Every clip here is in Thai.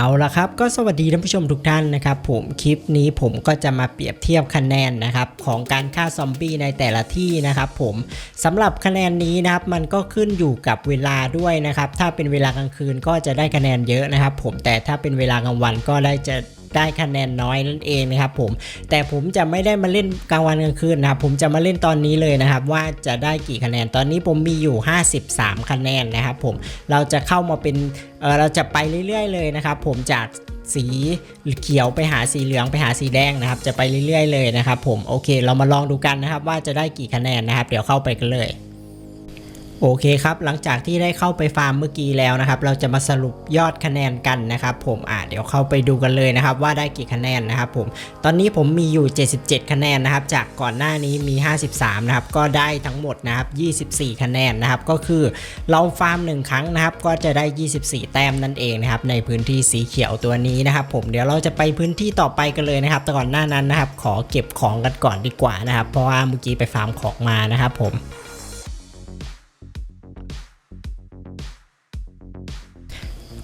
เอาละครับก็สวัสดีท่านผู้ชมทุกท่านนะครับผมคลิปนี้ผมก็จะมาเปรียบเทียบคะแนนนะครับของการฆ่าซอมบี้ในแต่ละที่นะครับผมสำหรับคะแนนนี้นะครับมันก็ขึ้นอยู่กับเวลาด้วยนะครับถ้าเป็นเวลากลางคืนก็จะได้คะแนนเยอะนะครับผมแต่ถ้าเป็นเวลากลางวันก็ได้จะ ได้คะแนนน้อยนั่นเองนะครับผมแต่ผมจะไม่ได้มาเล่นกลางวันกลางคืนนะครับผมจะมาเล่นตอนนี้เลยนะครับ ว่าจะได้กี่คะแนนตอนนี้ผมมีอยู่ 53 คะแนนนะครับผมเราจะเข้ามาเป็นเเราจะไปเรื่อย ๆ เลยนะครับ ผมจากสีเขียวไปหาสีเหลืองไปหาสีแดงนะครับ จะไปเรื่อย ๆ เลยนะครับ ผมโอเค เรามาลองดูกันนะครับ ว่าจะได้กี่คะแนนนะครับ เดี๋ยวเข้าไปกันเลย โอเคครับ หลังจากที่ได้เข้าไปฟาร์มเมื่อกี้แล้วนะครับ เราจะมาสรุปยอดคะแนนกันนะครับ ผมอ่าเดี๋ยวเข้าไปดูกันเลยนะครับ ว่าได้กี่คะแนนนะครับผม ตอนนี้ผมมีอยู่ 77 คะแนนนะครับ จากก่อนหน้านี้มี 53 นะครับ ก็ได้ทั้งหมดนะครับ 24 คะแนนนะครับ ก็คือเราฟาร์มหนึ่งครั้งนะครับ ก็จะได้ 24 แต้มนั่นเองนะครับ ในพื้นที่สีเขียวตัวนี้นะครับ ผม เดี๋ยวเราจะไปพื้นที่ต่อไปกันเลยนะครับ แต่ก่อนหน้านั้นนะครับ ขอเก็บของกันก่อนดีกว่านะครับ เพราะว่าเมื่อกี้ไปฟาร์มของมานะครับผม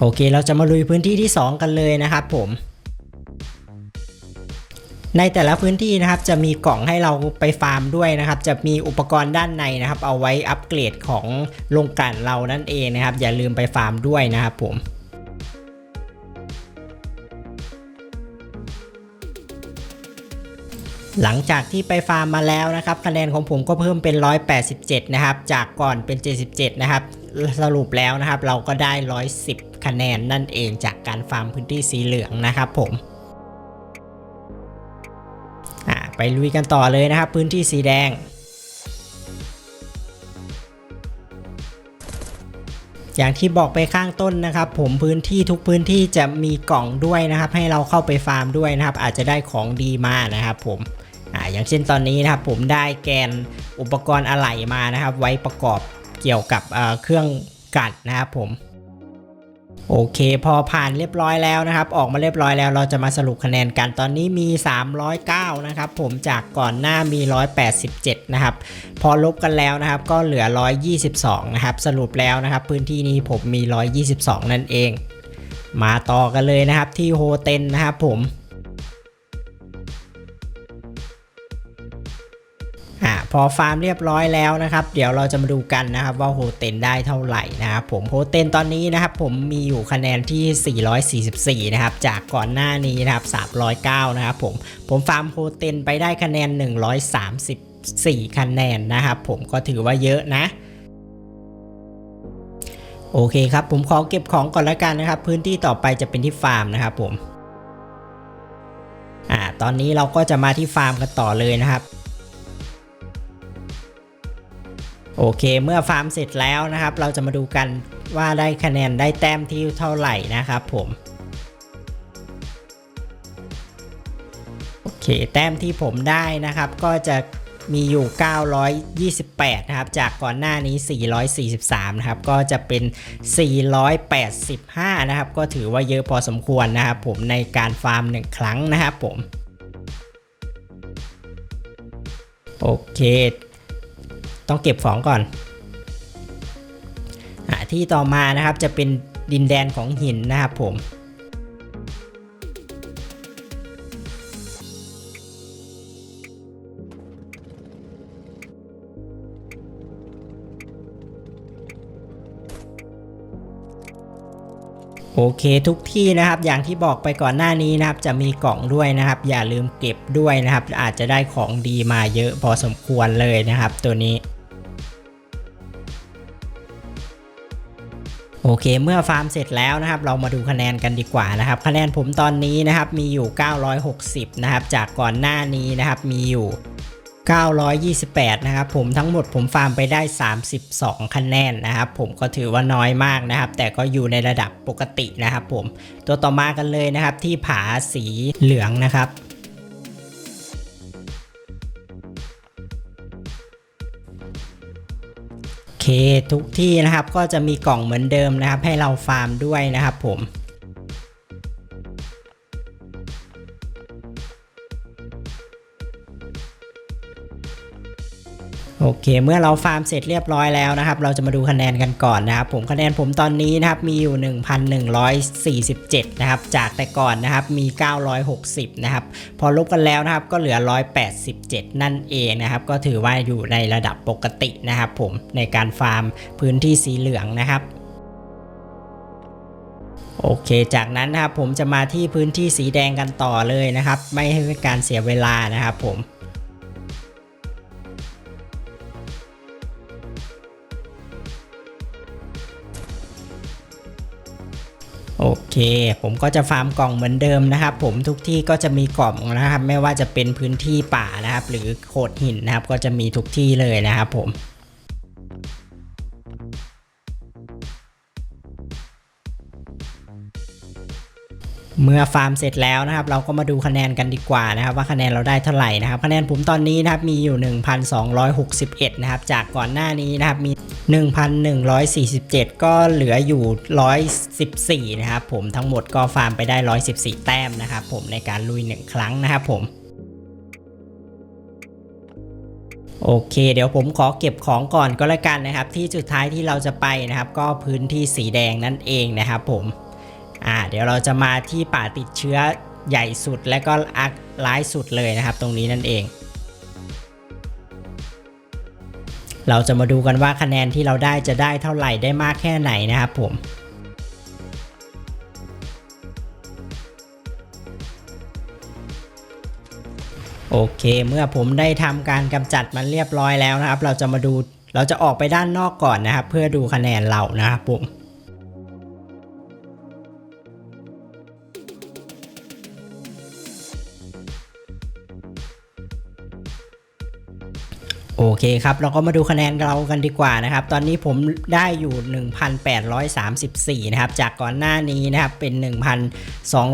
โอเค เราจะมาลุยพื้นที่ที่ 2 กันเลยนะครับผม ในแต่ละพื้นที่นะครับจะมีกล่องให้เราไปฟาร์มด้วยนะครับ จะมีอุปกรณ์ด้านในนะครับ เอาไว้อัปเกรดของโรงกลั่นเรานั่นเองนะครับ อย่าลืมไปฟาร์มด้วยนะครับผมหลังจากที่ไปฟาร์มมาแล้วนะครับ คะแนนของผมก็เพิ่มเป็น 187 นะครับ จากก่อนเป็น 77 นะครับ สรุปแล้วนะครับ เราก็ได้ 110 คะแนนนั่นเองจากการฟาร์มพื้นที่สีเหลืองนะครับผมไปลุยกันต่อเลยนะครับ พื้นที่สีแดง อย่างที่บอกไปข้างต้นนะครับ ผมพื้นที่ทุกพื้นที่จะมีกล่องด้วยนะครับ ให้เราเข้าไปฟาร์มด้วยนะครับ อาจจะได้ของดีมานะครับ ผมออย่างเช่นตอนนี้นะครับ ผมได้แกนอุปกรณ์อะไหล่มานะครับ ไว้ประกอบเกี่ยวกับเครื่องกัดนะครับผม โอเค พอผ่านเรียบร้อยแล้วนะครับ ออกมาเรียบร้อยแล้วเราจะมาสรุปคะแนนกันตอนนี้มี 309 นะครับ ผมจากก่อนหน้ามี 187 นะครับ พอลบกันแล้วนะครับ ก็เหลือ 122 นะครับ สรุปแล้วนะครับ พื้นที่นี้ผมมี 122 นั่นเอง มาต่อกันเลยนะครับที่โฮเทนนะครับผม พอฟาร์มเรียบร้อยแล้วนะครับเดี๋ยวเราจะมาดูกันนะครับว่าโฮเทนได้เท่าไหร่นะครับผมโฮเทนตอนนี้นะครับผมมีอยู่คะแนนที่ 444 นะครับจากก่อนหน้านี้นะครับ309 นะครับผมผมฟาร์มโฮเทนไปได้คะแนน 134 คะแนนนะครับผมก็ถือว่าเยอะนะโอเคครับผมขอเก็บของก่อนละกันนะครับ พื้นที่ต่อไปจะเป็นที่ฟาร์มนะครับผมอ่าตอนนี้เราก็จะมาที่ฟาร์มกันต่อเลยนะครับ โอเค เมื่อฟาร์มเสร็จแล้วนะครับ เราจะมาดูกันว่าได้คะแนนได้แต้มที่เท่าไหร่นะครับผมโอเค แต้มที่ผมได้นะครับ ก็จะมีอยู่ 928 นะครับ จากก่อนหน้านี้ 443 นะครับ ก็จะเป็น 485 นะครับ ก็ถือว่าเยอะพอสมควรนะครับผมในการฟาร์มหนึ่งครั้งนะครับผม โอเค ต้องเก็บของก่อนอที่ต่อมานะครับจะเป็นดินแดนของหินนะครับผมโอเคทุกที่นะครับอย่างที่บอกไปก่อนหน้านี้นะครับ จะมีกล่องด้วยนะครับ อย่าลืมเก็บด้วยนะครับ อาจจะได้ของดีมาเยอะพอสมควรเลยนะครับ ตัวนี้ โอเค เมื่อฟาร์มเสร็จแล้วนะครับ เรามาดูคะแนนกันดีกว่านะครับ คะแนนผมตอนนี้นะครับมีอยู่ 960 นะครับ จากก่อนหน้านี้นะครับมีอยู่ 928 นะครับ ผมทั้งหมดผมฟาร์มไปได้ 32 คะแนนนะครับ ผมก็ถือว่าน้อยมากนะครับ แต่ก็อยู่ในระดับปกตินะครับ ผมตัวต่อมากันเลยนะครับที่ผาสีเหลืองนะครับ เค ทุกที่นะครับก็จะมีกล่องเหมือนเดิมนะครับ ให้เราฟาร์มด้วยนะครับผม โอเค เมื่อเราฟาร์มเสร็จเรียบร้อยแล้วนะครับ เราจะมาดูคะแนนกันก่อนนะครับ ผมคะแนนผมตอนนี้นะครับมีอยู่ 1,147 นะครับ จากแต่ก่อนนะครับมี 960 นะครับ พอลบกันแล้วนะครับก็เหลือ 187 นั่นเองนะครับ ก็ถือว่าอยู่ในระดับปกตินะครับ ผมในการฟาร์มพื้นที่สีเหลืองนะครับโอเค จากนั้นนะครับผมจะมาที่พื้นที่สีแดงกันต่อเลยนะครับ ไม่ให้เป็นการเสียเวลานะครับผม โอเค ผมก็จะฟาร์มกล่องเหมือนเดิมนะครับ ผมทุกที่ก็จะมีกล่องนะครับ ไม่ว่าจะเป็นพื้นที่ป่านะครับ หรือโขดหินนะครับ ก็จะมีทุกที่เลยนะครับผม เมื่อฟาร์มเสร็จแล้วนะครับ เราก็มาดูคะแนนกันดีกว่านะครับ ว่าคะแนนเราได้เท่าไหร่นะครับ คะแนนผมตอนนี้นะครับมีอยู่ 1,261 นะครับ จากก่อนหน้านี้นะครับมี 1,147 ก็เหลืออยู่ 114 นะครับผมทั้งหมดก็ฟาร์มไปได้ 114 แต้มนะครับผมในการลุย 1 ครั้งนะครับผมโอเค เดี๋ยวผมขอเก็บของก่อนก็แล้วกันนะครับ ที่สุดท้ายที่เราจะไปนะครับ ก็พื้นที่สีแดงนั่นเองนะครับผม อ่าเดี๋ยวเราจะมาที่ป่าติดเชื้อใหญ่สุดและก็อักร้ายสุดเลยนะครับ ตรงนี้นั่นเอง เราจะมาดูกันว่าคะแนนที่เราได้จะได้เท่าไหร่ได้มากแค่ไหนนะครับผมโอเค เมื่อผมได้ทำการกำจัดมันเรียบร้อยแล้วนะครับ เราจะมาดูเราจะออกไปด้านนอกก่อนนะครับ เพื่อดูคะแนนเรานะครับผม โอเคครับ เราก็มาดูคะแนนเรากันดีกว่านะครับ ตอนนี้ผมได้อยู่ 1,834 นะครับ จากก่อนหน้านี้นะครับ เป็น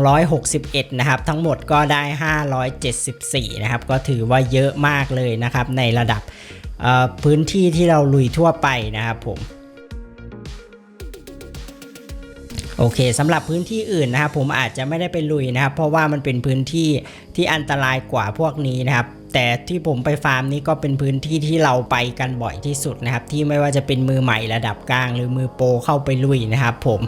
1,261 นะครับ ทั้งหมดก็ได้ 574 นะครับ ก็ถือว่าเยอะมากเลยนะครับ ในระดับพื้นที่ที่เราลุยทั่วไปนะครับผมโอเคสำหรับพื้นที่อื่นนะครับ ผมอาจจะไม่ได้ไปลุยนะครับ เพราะว่ามันเป็นพื้นที่ที่อันตรายกว่าพวกนี้นะครับ แต่ที่ผมไปฟาร์มนี้ก็เป็นพื้นที่ที่เราไปกันบ่อยที่สุดนะครับ ที่ไม่ว่าจะเป็นมือใหม่ระดับกลาง หรือมือโปรเข้าไปลุยนะครับ ผม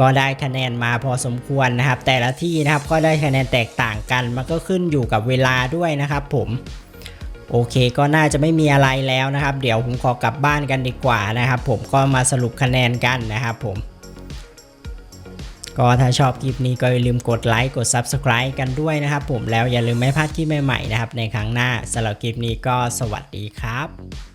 ก็ได้คะแนนมาพอสมควรนะครับ แต่ละที่นะครับก็ได้คะแนนแตกต่างกัน มันก็ขึ้นอยู่กับเวลาด้วยนะครับผมโอเคก็น่าจะไม่มีอะไรแล้วนะครับ เดี๋ยวผมขอกลับบ้านกันดีกว่านะครับ ผมก็มาสรุปคะแนนกันนะครับผม ก็ถ้าชอบคลิปนี้ก็อย่าลืมกดไลค์กด Subscribe กันด้วยนะครับผมแล้วอย่าลืมไม่พลาดคลิปใหม่ๆนะครับในครั้งหน้าสำหรับคลิปนี้ก็สวัสดีครับ